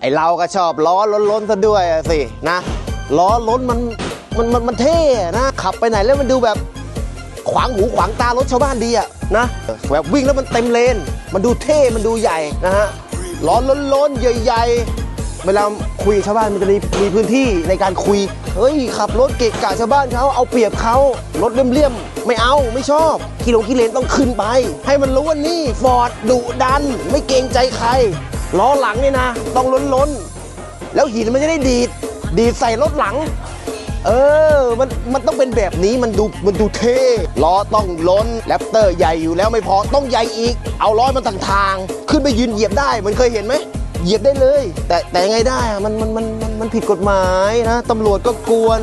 ไอเราก็ชอบล้อล้นๆซะด้วยอะสินะล้อล้นมันมันมันมันเท่นะ ขับไปไหนแล้วมันดูแบบขวางหูขวางตารถชาวบ้านดีอะนะแบบวิ่งแล้วมันเต็มเลน มันดูเท่มันดูใหญ่นะฮะล้อล้นๆใหญ่ๆเวลาคุยชาวบ้านมันจะมีมีพื้นที่ในการคุยเฮ้ยขับรถเกะกะชาวบ้านเขาเอาเปรียบเขารถเลี่ยมๆไม่เอาไม่ชอบกิโลกิเลนต้องขึ้นไป ให้มันรู้ว่านี่ฟอร์ดดุดัน ไม่เกรงใจใคร ล้อหลังนี่นะ ต้องล้นๆ แล้วหินมันจะได้ดีด ดีดใส่รถหลัง เออ มันมันต้องเป็นแบบนี้มันดูมันดูเท่ล้อต้องล้นแรปเตอร์ใหญ่อยู่แล้วไม่พอต้องใหญ่อีก เอาล้อมันต่างทางขึ้นไปยืนเหยียบได้มันเคยเห็นไหมเหยียบได้เลย แต่แต่ยังไงได้อะมันมันมันมันมันผิดกฎหมายนะตำรวจก็กวน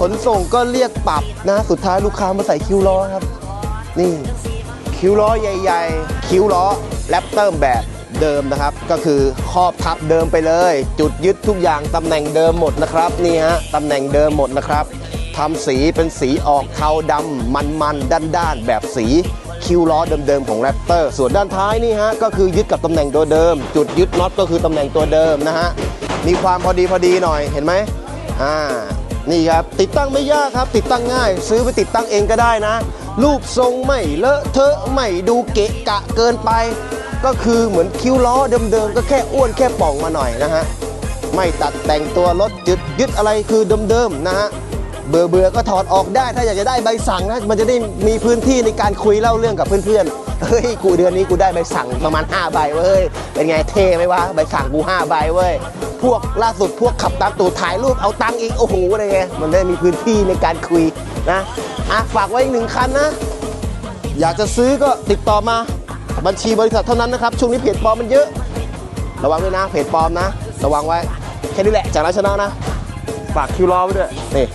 ขนส่งก็เรียกปรับนะ สุดท้ายลูกค้ามาใส่คิวล้อครับ นี่ คิ้วล้อใหญ่ ๆ คิ้วล้อแรปเตอร์แบบ เดิมนะครับ ก็คือครอบทับเดิมไปเลย จุดยึดทุกอย่างตำแหน่งเดิมหมดนะครับนี่ฮะตำแหน่งเดิมหมดนะครับทำสีเป็นสีออกเทาดำมันๆด้านๆ แบบสีคิวล้อเดิมๆของแรปเตอร์ส่วนด้านท้ายนี่ฮะก็คือยึดกับตำแหน่งตัวเดิม จุดยึดน็อตก็คือตำแหน่งตัวเดิมนะฮะมีความพอดีพอดีหน่อยเห็นไหมอ่านี่ครับติดตั้งไม่ยากครับ ติดตั้งง่าย ซื้อไปติดตั้งเองก็ได้นะ รูปทรงไม่เลอะเทอะไม่ดูเกะกะเกินไป ก็คือเหมือนคิ้วล้อเดิมๆก็แค่อ้วนแค่ป่องมาหน่อยนะฮะไม่ตัดแต่งตัวรถยึดยึดอะไรคือเดิมๆนะฮะเบื่อเบื่อๆก็ถอดออกได้ถ้าอยากจะได้ใบสั่งนะมันจะได้มีพื้นที่ในการคุยเล่าเรื่องกับเพื่อนๆเฮ้ยกูเดือนนี้กูได้ใบสั่งประมาณ5ใบเว้ยเป็นไงเท่ไหมวะใบสั่งกู5ใบเว้ยพวกล่าสุดพวกขับตามตูดถ่ายรูปเอาตังค์อีกโอ้โหอะไรไงมันได้มีพื้นที่ในการคุยนะอะฝากไว้อีกหนึ่งคันนะ อยากจะซื้อก็ติดต่อมา บัญชีบริษัทเท่านั้นนะครับ ช่วงนี้เพจปลอมมันเยอะ ระวังด้วยนะ เพจปลอมนะ ระวังไว้ แค่นี้แหละ จากราชนะนะ ฝากคิวรอไว้ด้วย นี่